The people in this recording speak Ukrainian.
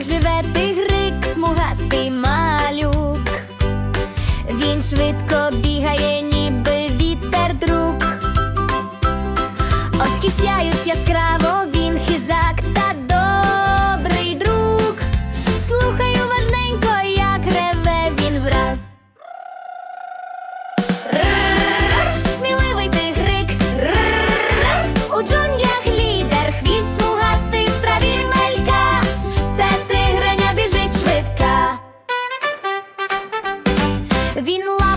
Як живе тигрик, смугастий малюк, він швидко бігає, ніби вітер друг, очки сяють яскраво. Vin lá.